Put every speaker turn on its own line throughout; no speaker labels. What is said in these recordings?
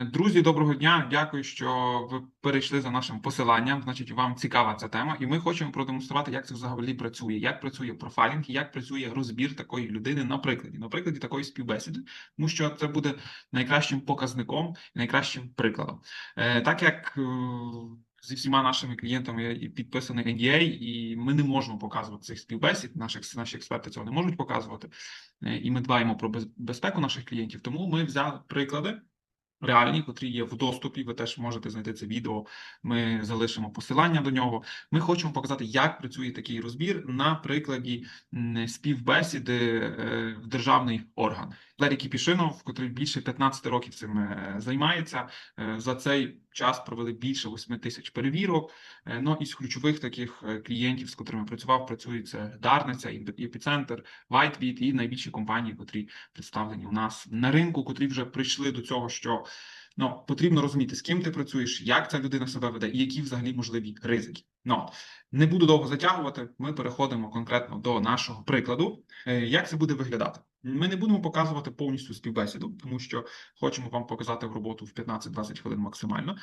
Друзі, доброго дня! Дякую, що ви перейшли за нашим посиланням. Значить, вам цікава ця тема, і ми хочемо продемонструвати, як це взагалі працює, як працює профайлінг, як працює розбір такої людини на прикладі, на прикладі такої співбесіди, тому що це буде найкращим показником, найкращим прикладом. Е, так як е, зі всіма нашими клієнтами підписаний NDA, і ми не можемо показувати цих співбесід. Наших наші експерти цього не можуть показувати, е, і ми дбаємо про безпеку наших клієнтів. Тому ми взяли приклади реальні, котрі є в доступі. Ви теж можете знайти це відео. Ми залишимо посилання до нього. Ми хочемо показати, як працює такий розбір на прикладі співбесіди е, в державний орган. Лері Кіпішинов, котрий більше 15 років цим е, займається, е, за цей час провели більше 8 тисяч перевірок. Е, Ну із ключових таких клієнтів, з котрими працював, працює це Дарниця, Епіцентр, Whitebit і найбільші компанії, котрі представлені у нас на ринку, котрі вже прийшли до цього, що ну потрібно розуміти, з ким ти працюєш, як ця людина себе веде, і які взагалі можливі ризики. Ну не буду довго затягувати. Ми переходимо конкретно до нашого прикладу. Е, Як це буде виглядати? Ми не будемо показувати повністю співбесіду, тому що хочемо вам показати в роботу в 15-20 хвилин максимально.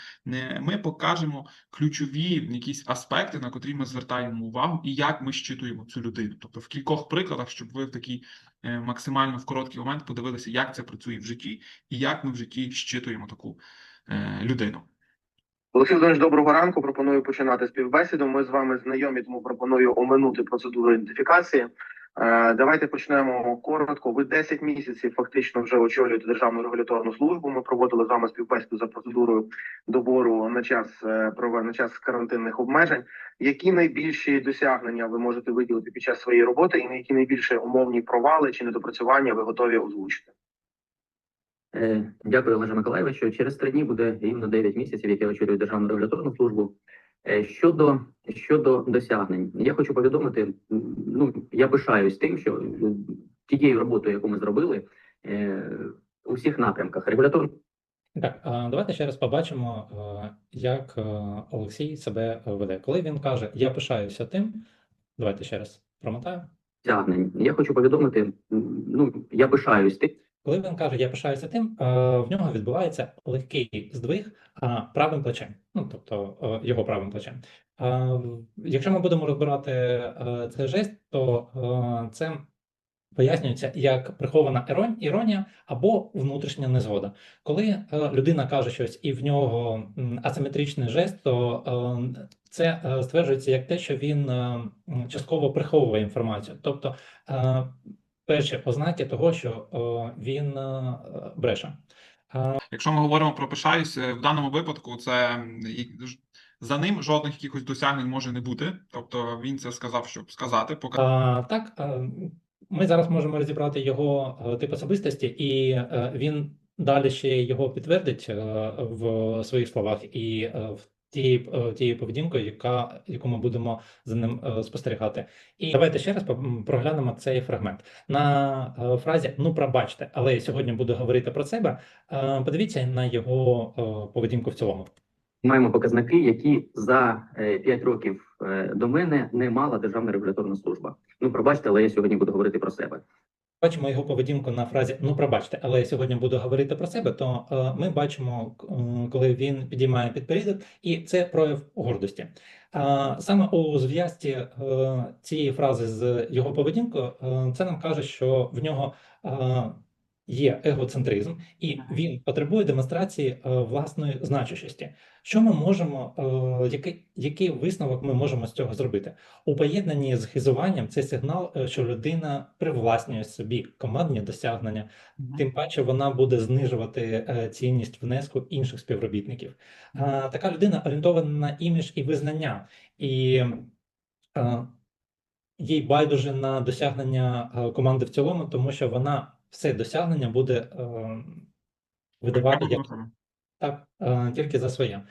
Ми покажемо ключові якісь аспекти, на котрі ми звертаємо увагу, і як ми щитуємо цю людину. Тобто в кількох прикладах, щоб ви в такий е, максимально в короткий момент подивилися, як це працює в житті, і як ми в житті щитуємо таку е, людину.
Олексій Володимирович, доброго ранку. Пропоную починати співбесіду. Ми з вами знайомі, тому пропоную оминути процедуру ідентифікації. Е, давайте почнемо коротко. Ви 10 місяців фактично вже очолюєте державну регуляторну службу. Ми проводили з вами співбесіду за процедурою добору на час е, на час карантинних обмежень. Які найбільші досягнення ви можете виділити під час своєї роботи, і на які найбільше умовні провали чи недопрацювання ви готові озвучити?
Е, Дякую, Олеже Миколаєвичу. Через три дні буде рівно 9 місяців, як я очолюю Державну регуляторну службу. Е, Щодо щодо досягнень, я хочу повідомити. Ну я пишаюсь тим, що е, тією роботою, яку ми зробили у всіх напрямках, регуляторно
Так, давайте ще раз побачимо, як Олексій себе веде. Коли він каже, я пишаюся тим, давайте ще раз промотаю.
досягнень. Я хочу повідомити. Ну я пишаюсь тим.
Коли він каже, я пишаюся тим, е, в нього відбувається легкий здвиг правим плечем, ну тобто е, його правим плечем. Якщо ми будемо розбирати е, цей жест, то е, це пояснюється як прихована іронія або внутрішня незгода. Коли е, людина каже щось і в нього асиметричний жест, то е, це е, стверджується як те, що він е, частково приховує інформацію. Тобто е, перші ознаки того, що е, він е, бреше.
Якщо ми говоримо про пишаюсь, е, в даному випадку це за ним жодних якихось досягнень може не бути. Тобто він це сказав, щоб сказати, показати.
А, так, ми зараз можемо розібрати його е, тип особистості, і е, він далі ще його підтвердить е, в своїх словах і е, в е, тією поведінкою, яка яку ми будемо за ним е, спостерігати. І давайте ще раз проглянемо цей фрагмент на е, фразі Ну, пробачте, але я сьогодні буду говорити про себе. Подивіться на його поведінку в цілому.
Маємо показники, які за 5 років до мене не мала Державна регуляторна служба. Ну пробачте, але я сьогодні буду говорити про себе.
Бачимо його поведінку на фразі Ну, пробачте, але я сьогодні буду говорити про себе. То е, ми бачимо, коли він підіймає підборідок, і це прояв гордості. А саме у зв'язці е, цієї фрази з його поведінкою, е, це нам каже, що в нього є егоцентризм, і він потребує демонстрації е, власної значущості. Що ми можемо, е, який, який висновок ми можемо з цього зробити? У поєднанні з хизуванням це сигнал, е, що людина привласнює собі командні досягнення, тим паче вона буде знижувати цінність внеску інших співробітників. Така людина орієнтована на імідж і визнання, і їй байдуже на досягнення команди в цілому, тому що вона все досягнення буде е, видавати як так, е, тільки за своє.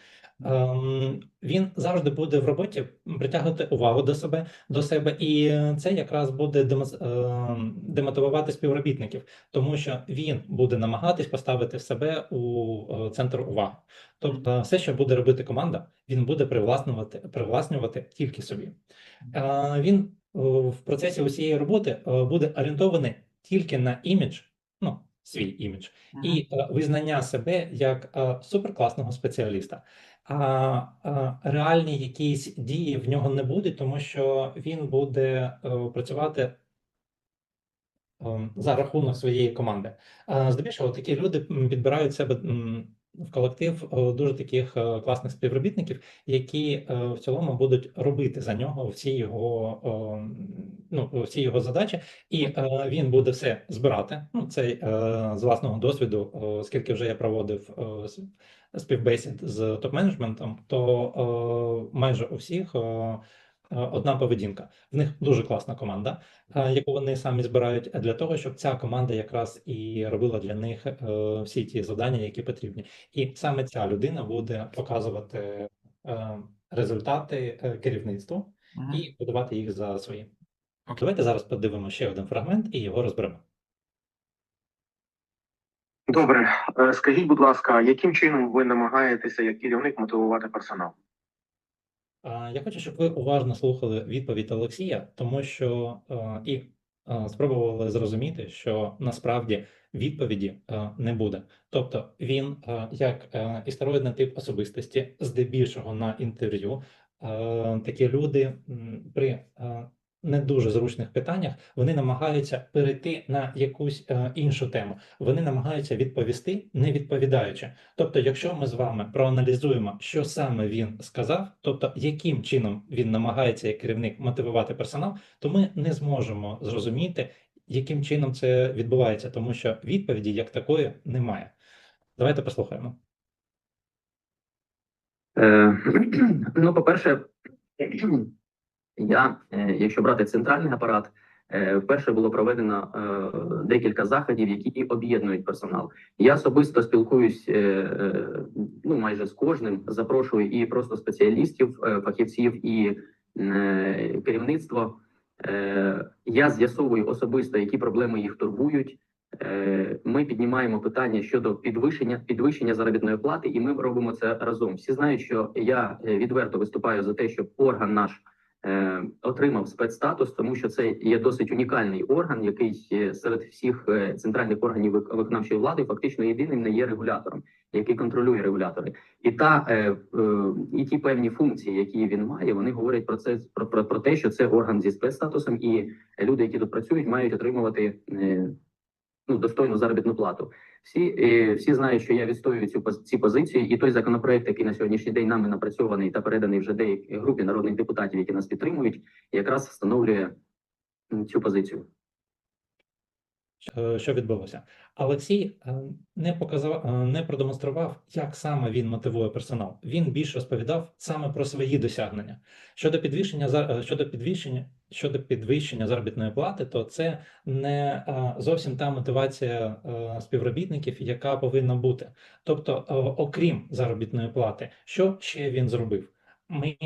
Ем, Він завжди буде в роботі притягувати увагу до себе, до себе, і це якраз буде демос- ем, демотивувати співробітників, тому що він буде намагатись поставити себе у е, центр уваги. Тобто, все, що буде робити команда, він буде привласнювати, привласнювати тільки собі. Е, Він е, в процесі усієї роботи е, буде орієнтований тільки на імідж, ну свій імідж
ага.
і е, визнання себе як е, суперкласного спеціаліста. А е, реальні якісь дії в нього не буде, тому що він буде е, працювати ем, за рахунок своєї команди. А Здебільшого такі люди підбирають себе в колектив е, дуже таких е, класних співробітників, які е, в цілому будуть робити за нього всі його, ну, всі його задачі, і він буде все збирати. Ну, це з власного досвіду, оскільки вже я проводив співбесід з топ-менеджментом, то майже у всіх. Е, Одна поведінка. В них дуже класна команда, е, яку вони самі збирають для того, щоб ця команда якраз і робила для них е, всі ті завдання, які потрібні. І саме ця людина буде показувати результати керівництву і подавати їх за свої.
Окей.
Давайте зараз подивимося ще один фрагмент і його розберемо.
Добре, скажіть, будь ласка, яким чином ви намагаєтеся як керівник мотивувати персонал?
Я хочу, щоб ви уважно слухали відповідь Олексія, тому що е, і е, спробували зрозуміти, що насправді відповіді е, не буде. Тобто він, як істероїдний тип особистості, здебільшого на інтерв'ю, такі люди при не дуже зручних питаннях вони намагаються перейти на якусь е, іншу тему. Вони намагаються відповісти, не відповідаючи. Тобто, якщо ми з вами проаналізуємо, що саме він сказав, тобто яким чином він намагається як керівник мотивувати персонал, то ми не зможемо зрозуміти, яким чином це відбувається, тому що відповіді як такої немає. Давайте послухаємо.
Е, ну, по-перше, я, е, якщо брати центральний апарат, е, вперше було проведено е, декілька заходів, які і об'єднують персонал. Я особисто спілкуюсь ну, майже з кожним, запрошую і просто спеціалістів, фахівців, і керівництво. Я з'ясовую особисто, які проблеми їх турбують. Ми піднімаємо питання щодо підвищення підвищення заробітної плати, і ми робимо це разом. Всі знають, що я відверто виступаю за те, щоб орган наш отримав спецстатус, тому що це є досить унікальний орган, який е, серед всіх е, центральних органів вик- виконавчої влади фактично єдиним не є регулятором, який контролює регулятори. І та е, е, і ті певні функції, які він має, вони говорять про це про, про, про те, що це орган зі спецстатусом, і люди, які тут працюють, мають отримувати. Ну, достойну заробітну плату. Всі, е, всі знають, що я відстоюю цю ці позиції, і той законопроект, який на сьогоднішній день нами напрацьований та переданий вже деякій групі народних депутатів, які нас підтримують, якраз встановлює цю позицію.
Що відбулося. Олексій е, не показав, е, не продемонстрував, як саме він мотивує персонал. Він більше розповідав саме про свої досягнення. Щодо підвищення е, щодо підвищення щодо підвищення заробітної плати, то це не зовсім та мотивація співробітників, яка повинна бути. Тобто, окрім заробітної плати, що ще він зробив? Ми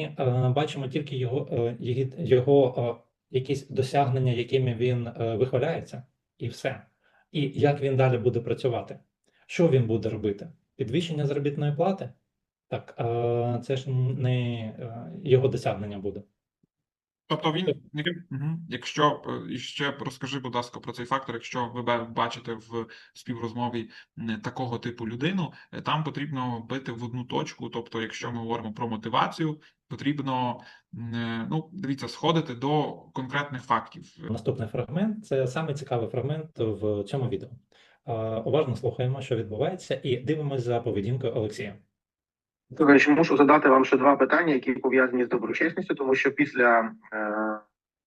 бачимо тільки його, його якісь досягнення, якими він вихваляється і все. І як він далі буде працювати? Що він буде робити? Підвищення заробітної плати? Так, е, це ж не е, його досягнення буде.
Тобто він, якщо е, і ще розкажи, будь ласка, про цей фактор, якщо ви бачите в співрозмові такого типу людину, е, там потрібно бити в одну точку. Тобто, якщо ми говоримо про мотивацію, потрібно е, ну, дивіться, сходити до конкретних фактів.
Наступний фрагмент це саме цікавий фрагмент в цьому відео. Уважно слухаємо, що відбувається, і дивимося за поведінкою Олексія.
Речі, мушу задати вам ще два питання, які пов'язані з доброчесністю, тому що після е,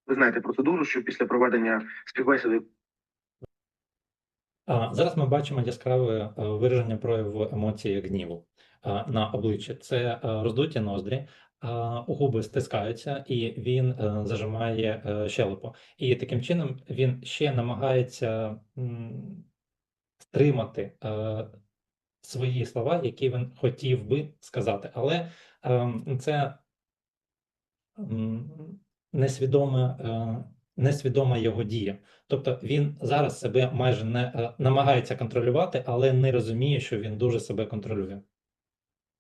ви знаєте процедуру, що після проведення співбесіди
Зараз ми бачимо яскраве е, вираження прояву емоції гніву на обличчі. Це е, роздуті ноздрі, губи стискаються, і він е, зажимає е, щелепу. І таким чином він ще намагається стримати е, свої слова, які він хотів би сказати. Але ем, це м, несвідоме, е, несвідома його дія. Тобто він зараз себе майже не е, намагається контролювати, але не розуміє, що він дуже себе контролює.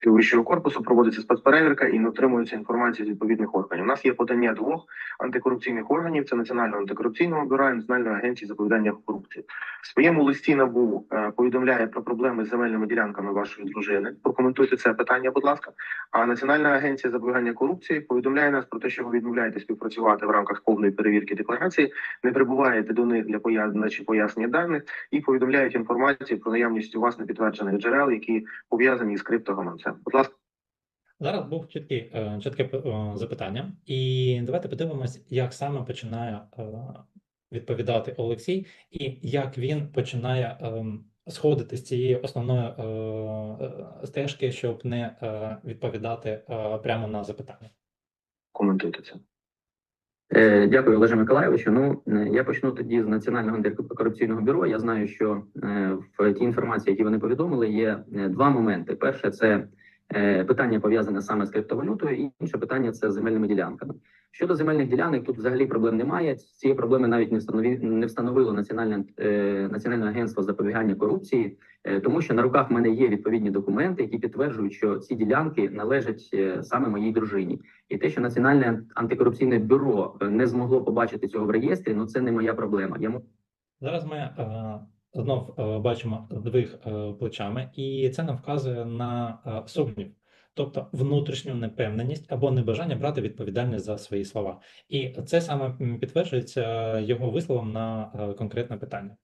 Вищого корпусу проводиться спецперевірка і не отримується інформація з відповідних органів. У нас є подання двох антикорупційних органів: це Національного антикорупційного бюро і Національної агенції запобігання корупції. В своєму листі НАБУ е, повідомляє про проблеми з земельними ділянками вашої дружини. Прокоментуйте це питання, будь ласка. А Національна агенція запобігання корупції повідомляє нас про те, що ви відмовляєте співпрацювати в рамках повної перевірки декларації, не прибуваєте до них для пояснення чи пояснення даних і повідомляють інформацію про наявність у вас непідтверджених джерел, які пов'язані з криптогаманцем. Будь ласка.
Зараз був чіткі, е, чітке е, запитання, і давайте подивимось, як саме починає е, відповідати Олексій, і як він починає сходити з цієї основної стежки, щоб не відповідати прямо на запитання.
Коментуйте це.
Дякую, Олеже Миколайовичу. Ну я почну тоді з Національного антикорупційного бюро. Я знаю, що в тій інформації, які вони повідомили, є два моменти. Перше це питання пов'язане саме з криптовалютою, і інше питання це земельними ділянками. Щодо земельних ділянок, тут взагалі проблем немає. Цієї проблеми навіть не встанові не встановило Національне е, Національне агентство запобігання корупції, е, тому що на руках в мене є відповідні документи, які підтверджують, що ці ділянки належать е, саме моїй дружині. І те, що Національне антикорупційне бюро е, не змогло побачити цього в реєстрі, ну це не моя проблема. Я
Зараз ми е, знов е, бачимо здвиг е, плечами, і це нам вказує на е, сумнів, тобто внутрішню непевненість або небажання брати відповідальність за свої слова. І це саме підтверджується його висловом на конкретне питання.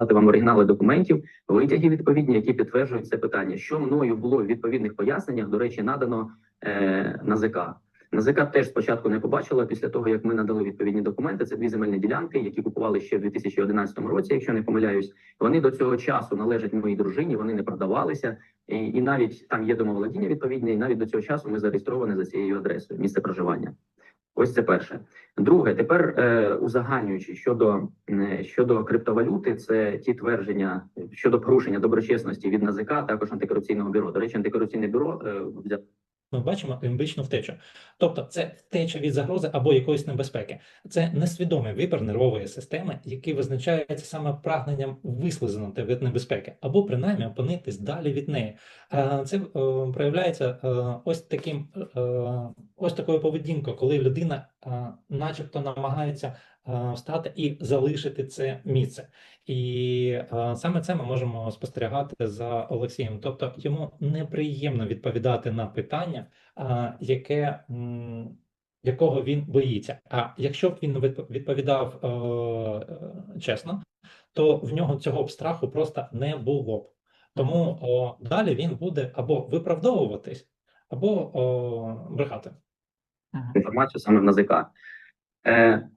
дати вам оригінали документів, витяги відповідні, які підтверджують це питання. Що мною було в відповідних поясненнях, до речі, надано е, НАЗК. НАЗК теж спочатку не побачила після того, як ми надали відповідні документи. Це дві земельні ділянки, які купували ще в 2011 році, якщо не помиляюсь. Вони до цього часу належать моїй дружині, вони не продавалися, і, і навіть там є домоволодіння відповідне, і навіть до цього часу ми зареєстровані за цією адресою, місце проживання. Ось це перше. Друге, тепер е, узагальнюючи щодо е, щодо криптовалюти, це ті твердження щодо порушення доброчесності від НАЗК, також антикорупційного бюро. До речі, антикорупційне бюро е,
Ми бачимо ембічну втечу. Тобто це втеча від загрози або якоїсь небезпеки. Це несвідомий вибір нервової системи, який визначається саме прагненням вислизнути від небезпеки, або принаймні опинитись далі від неї. Е, Це е, проявляється е, ось таким ось такою поведінкою, коли людина, начебто, намагається встати і залишити це місце. І е, саме це ми можемо спостерігати за Олексієм. Тобто йому неприємно відповідати на питання, яке, якого він боїться. А якщо б він відп- відповідав е, е, чесно, то в нього цього б страху просто не було б. Тому о, далі він буде або виправдовуватись, або о, брехати.
Інформацію саме в НАЗК. Е,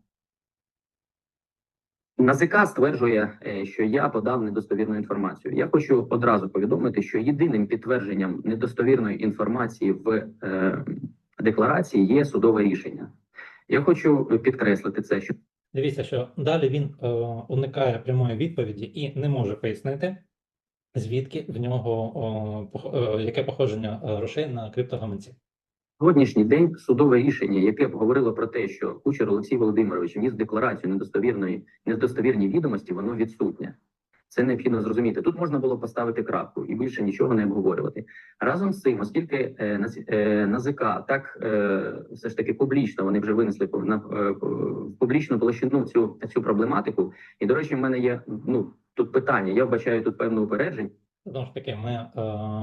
НАЗК стверджує, е, що я подав недостовірну інформацію. Я хочу одразу повідомити, що єдиним підтвердженням недостовірної інформації в е, декларації є судове рішення. Я хочу підкреслити це, що
Дивіться, що далі він е, уникає прямої відповіді і не може пояснити, звідки в нього е, яке походження грошей на криптогаманці.
Сьогоднішній день судове рішення, яке б говорило про те, що Кучер Олексій Володимирович вніс декларацію недостовірної недостовірні відомості, воно відсутнє. Це необхідно зрозуміти. Тут можна було поставити крапку і більше нічого не обговорювати. Разом з цим, оскільки е, е, НАЗК так е, все ж таки публічно вони вже винесли на е, публічну площину цю цю проблематику. І до речі, в мене є ну тут питання. Я вбачаю тут певне упередження.
Знову ж таки, ми е,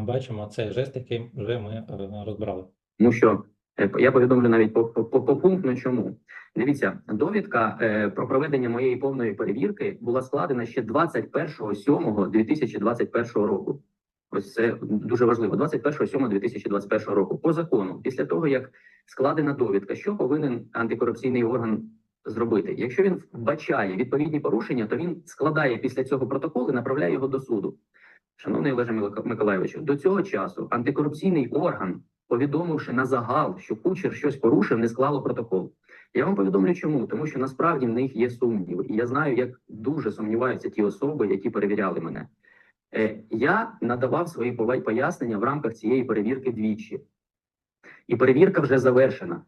бачимо цей жест, який вже ми е, розбирали.
Тому що е, я повідомлю навіть по, по, попунктно чому. Дивіться, довідка е, про проведення моєї повної перевірки була складена ще 21.07.2021 року. Ось це дуже важливо. 21.07.2021 року. По закону, після того як складена довідка, що повинен антикорупційний орган зробити? Якщо він вбачає відповідні порушення, то він складає після цього протокол і направляє його до суду. Шановний Олеже Миколайовичу, до цього часу антикорупційний орган повідомивши на загал, що кучер щось порушив, не склало протокол. Я вам повідомлю, чому тому, що насправді в них є сумніви, і я знаю, як дуже сумніваються ті особи, які перевіряли мене. Е, я надавав свої пояснення в рамках цієї перевірки двічі, і перевірка вже завершена.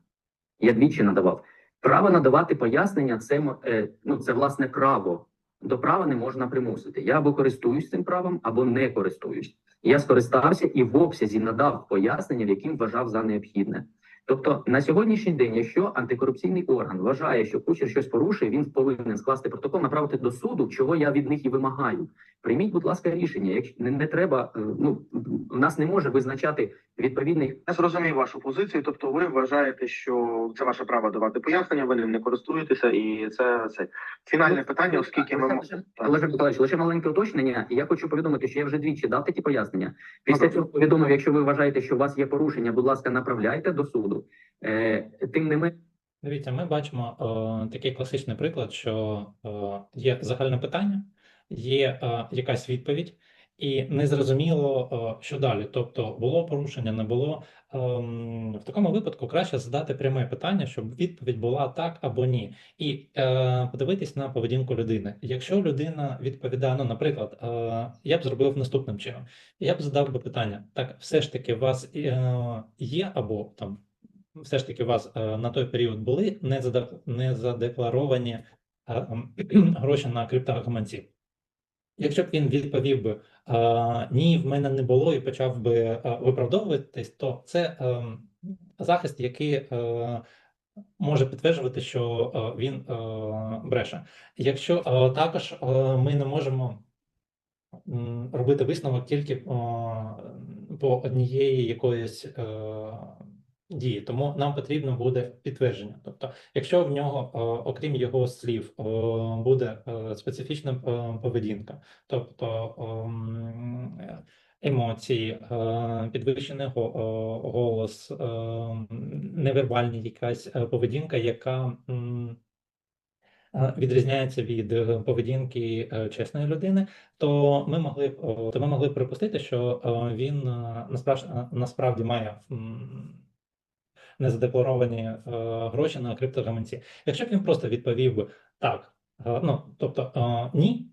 Я двічі надавав. Право надавати пояснення це е, ну це власне право. До права не можна примусити. Я або користуюсь цим правом, або не користуюсь. Я скористався і в обсязі надав пояснення, яким вважав за необхідне. Тобто на сьогоднішній день, якщо антикорупційний орган вважає, що кучер щось порушує, він повинен скласти протокол, направити до суду, чого я від них і вимагаю. Прийміть, будь ласка, рішення. Якщо не, не треба, е, ну у нас не може визначати відповідний
Я зрозумів вашу позицію. Тобто, ви вважаєте, що це ваше право давати пояснення, ви ним не користуєтеся, і це, це фінальне питання, оскільки ми
Лише- Миколаївич, лише маленьке уточнення. і Я хочу повідомити, що я вже двічі дав такі пояснення. Після
Добре.
цього повідомив, якщо ви вважаєте, що у вас є порушення, будь ласка, направляйте до суду. Е, тим не менше,
Дивіться, ми бачимо е, такий класичний приклад, що е, є загальне питання, є е, якась відповідь, і незрозуміло, що далі. Тобто було порушення, не було. Ем, в такому випадку краще задати пряме питання, щоб відповідь була так або ні, і подивитись на поведінку людини. Якщо людина відповідає, ну, наприклад, я б зробив наступним чином. Я б задав би питання: так, все ж таки, у вас є або там все ж таки у вас е, на той період були не задек- не е, ем, гроші на криптогаманці. Якщо б він відповів би е, ні, в мене не було і почав би виправдовуватись, то це ем, захист, який може підтверджувати, що він бреше. Якщо також ми не можемо робити висновок тільки по однієї якоїсь дії, тому нам потрібно буде підтвердження. Тобто, якщо в нього, е, окрім його слів, е, буде е, специфічна поведінка, тобто ем, емоції, підвищений го- голос, невербальна якась поведінка, яка відрізняється від поведінки чесної людини, то ми могли то ми могли припустити, що він насправді, насправді має незадекларовані е, гроші на криптогаманці. Якщо б він просто відповів би так, е, ну тобто е, ні.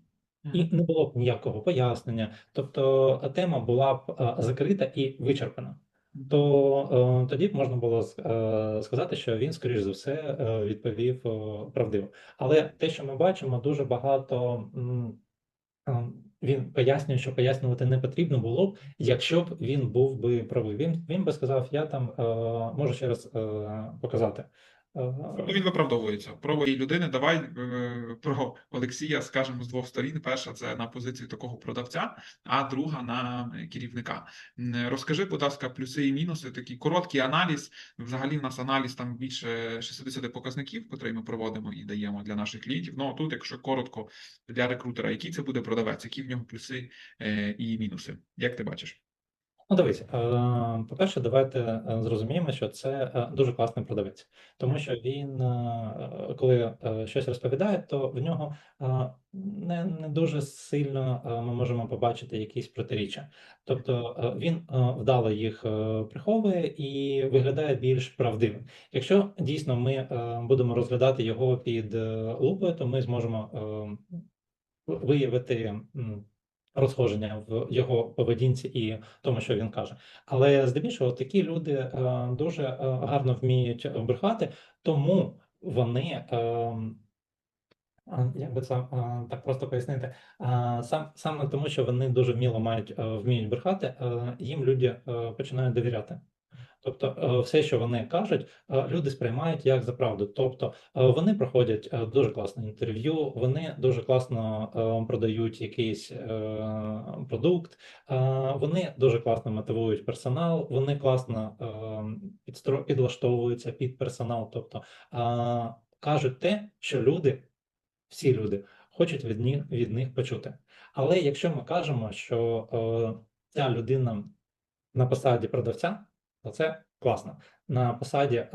І не було б ніякого пояснення, тобто тема була б е, закрита і вичерпана. То е, тоді б можна було е, сказати, що він, скоріш за все, е, відповів е, правдиво. Але те, що ми бачимо, дуже багато м, е, він пояснює, що пояснювати не потрібно було б, якщо б він був би правий. Він, він би сказав: я там е, можу ще раз е, показати.
Тобто він виправдовується. Про моєї людини давай е, про Олексія скажемо з двох сторін. Перша це на позицію такого продавця, а друга на керівника. Розкажи, будь ласка, плюси і мінуси. Такий короткий аналіз. Взагалі, в нас аналіз там більше 60 показників, котрий ми проводимо і даємо для наших клієнтів. Ну тут, якщо коротко для рекрутера, який це буде продавець, які в нього плюси е, і мінуси? Як ти бачиш?
Ну, дивись, е, по-перше, давайте е, зрозуміємо, що це е, дуже класний продавець, тому що він, коли щось розповідає, то в нього не, не дуже сильно ми можемо побачити якісь протиріччя. Тобто він вдало їх приховує і виглядає більш правдивим. Якщо дійсно ми будемо розглядати його під лупою, то ми зможемо виявити розхоження в його поведінці і тому, що він каже. Але здебільшого такі люди е, дуже е, гарно вміють брехати, тому вони. е, Як би це так просто пояснити? Сам саме тому, що вони дуже вміло мають вміють брехати, їм люди починають довіряти. Тобто, е, все, що вони кажуть, е, люди сприймають як за правду. Тобто, е, вони проходять дуже класне інтерв'ю, вони дуже класно продають якийсь продукт, вони дуже класно мотивують персонал, вони класно підстро- підлаштовуються під персонал. Тобто кажуть те, що люди, всі люди, хочуть від них, від них почути. Але якщо ми кажемо, що ця людина на посаді продавця, то це класно. На посаді е,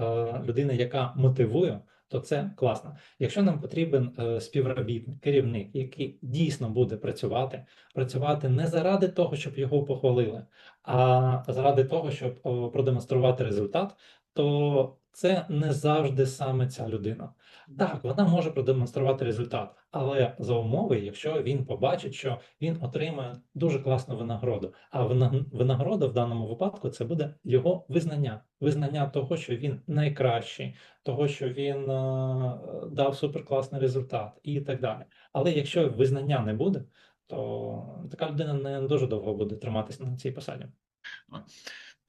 людини, яка мотивує, то це класно. Якщо нам потрібен е, співробітник, керівник, який дійсно буде працювати, працювати не заради того, щоб його похвалили, а заради того, щоб е, продемонструвати результат, то це не завжди саме ця людина. Так, вона може продемонструвати результат, але за умови, якщо він побачить, що він отримає дуже класну винагороду. А винагорода в даному випадку це буде його визнання, визнання того, що він найкращий, того, що він е, дав суперкласний результат, і так далі. Але якщо визнання не буде, то така людина не дуже довго буде триматися на цій посаді.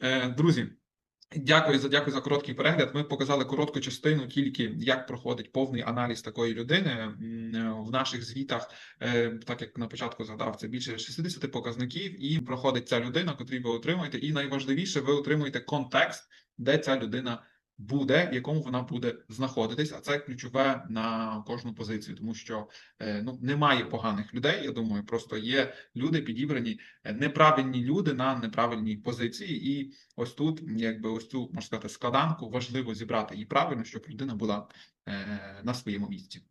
Е, Друзі, дякую за дякую за короткий перегляд. Ми показали коротку частину, тільки як проходить повний аналіз такої людини е, в наших звітах. е, Так як на початку згадав, це більше 60 показників, і проходить ця людина, котрі ви отримуєте. І найважливіше, ви отримуєте контекст, де ця людина буде, в якому вона буде знаходитись. А це ключове на кожну позицію, тому що е, ну немає поганих людей. Я думаю, просто є люди підібрані е, неправильні люди на неправильній позиції, і ось тут, якби ось цю можна сказати, складанку важливо зібрати її правильно, щоб людина була е, на своєму місці.